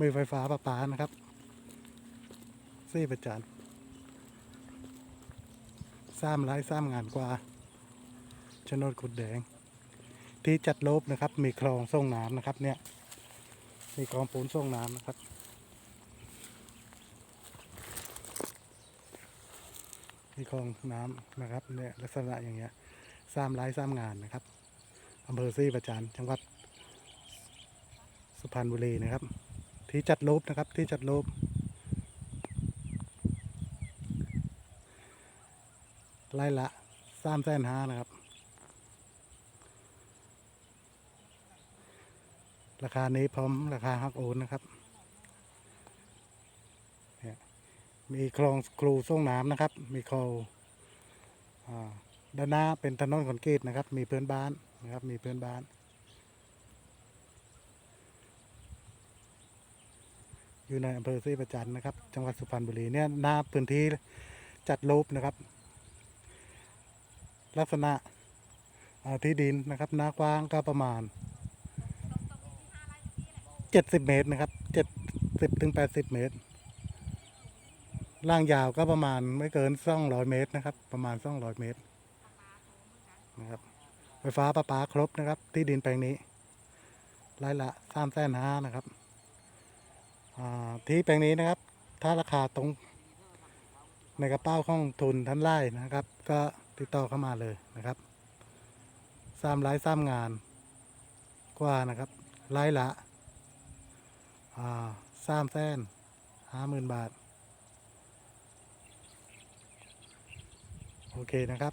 มีไฟฟ้าประปานะครับซี่ประจันสร้างไร้สร้างงานกว่าชนดขุดแดง ที่จัดลบนะครับ มีคลองส่งน้ำนะครับ เนี่ย มีคลองปูนส่งน้ำนะครับ มีคลองน้ำนะครับ เนี่ยลักษณะอย่างเงี้ยสร้างไร้สร้างงานนะครับอำเภอซี่ประจันจังหวัดสุพรรณบุรีนะครับ ที่จัดลบนะครับที่จัดลบไล่ละสามแสนห้านะครับ ราคานี้พร้อมราคาฮักโอนนะครับเนี่ยมีคลองครูส่งน้ำนะครับ มีคลองด้านหน้าเป็นถนนคอนกรีตนะครับ มีเพื่อนบ้านนะครับ มีเพื่อนบ้าน อยู่ในอำเภอศรีประจันนะครับ จังหวัดสุพรรณบุรีเนี่ยหน้าพื้นที่จัดรูปนะครับ ลักษณะที่ดินนะครับ หน้ากว้างก็ประมาณเจ็ดสิบเมตรนะครับเจ็ดสิบถึงแปดสิบเมตร ล่างยาวก็ประมาณไม่เกินสองร้อยเมตรนะครับ ประมาณสองร้อยเมตรนะครับไฟฟ้าประปาครบนะครับ ที่ดินแปลงนี้ไรายละสามแสนห้านะครับ ที่แปลงนี้นะครับ ถ้าราคาตรงในกระเป๋าของทุนท่านไร่นะครับ ก็ติดต่อเข้ามาเลยนะครับสามไร่สามงานกว่านะครับไร่ละอ่าสามแสนห้าหมื่นบาท โอเคนะครับ